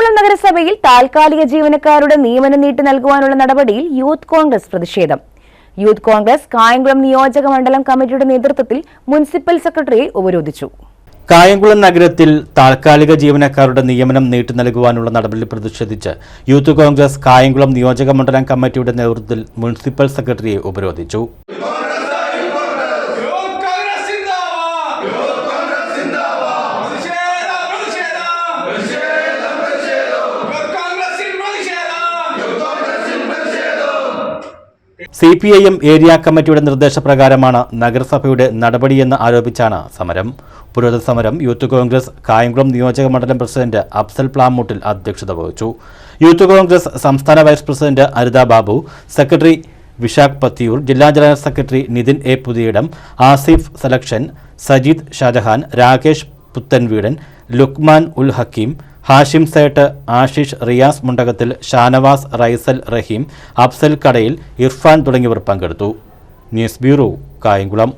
നഗരസഭയിൽ താൽക്കാലിക ജീവനക്കാരുടെ നിയമനം നീട്ടി നൽകുവാനുള്ള നടപടിയിൽ യൂത്ത് കോൺഗ്രസ് പ്രതിഷേധം. യൂത്ത് കോൺഗ്രസ് കായംകുളം നിയോജക മണ്ഡലം കമ്മിറ്റിയുടെ നേതൃത്വത്തിൽ മുനിസിപ്പൽ സെക്രട്ടറിയെ ഉപരോധിച്ചു. കായംകുളം നഗരത്തിൽ താൽക്കാലിക ജീവനക്കാരുടെ നിയമനം നീട്ടി നൽകുവാനുള്ള നടപടി പ്രതിഷേധിച്ച് യൂത്ത് കോൺഗ്രസ് കായംകുളം നിയോജക മണ്ഡലം കമ്മിറ്റിയുടെ നേതൃത്വത്തിൽ മുനിസിപ്പൽ സെക്രട്ടറിയെ ഉപരോധിച്ചു. C P I M area കമ്മിറ്റിയുടെ നിർദ്ദേശപ്രകാരമാണ് നഗരസഭയുടെ നടപടിയെന്ന് ആരോപിച്ചാണ് സമരം. ഉപരോധ സമരം യൂത്ത് കോൺഗ്രസ് കായംകുളം നിയോജക മണ്ഡലം പ്രസിഡന്റ് അഫ്സൽ പ്ലാമൂട്ടിൽ അധ്യക്ഷത വഹിച്ചു. യൂത്ത് കോൺഗ്രസ് സംസ്ഥാന vice president Aritha Babu secretary Vishakh Pathiyoor ജില്ലാ general secretary Nithin A Puthiyidam Asif selection Sajeed Shah Jahan Rakesh Puthenveedan Lukman ഉൽ ഹക്കീം ഹാഷിം സേട്ട് ആഷിഷ് റിയാസ് മുണ്ടകത്തിൽ ഷാനവാസ് റൈസൽ റഹീം അഫ്സൽ കടയിൽ ഇർഫാൻ തുടങ്ങിയവർ പങ്കെടുത്തു. News bureau Kayamkulam.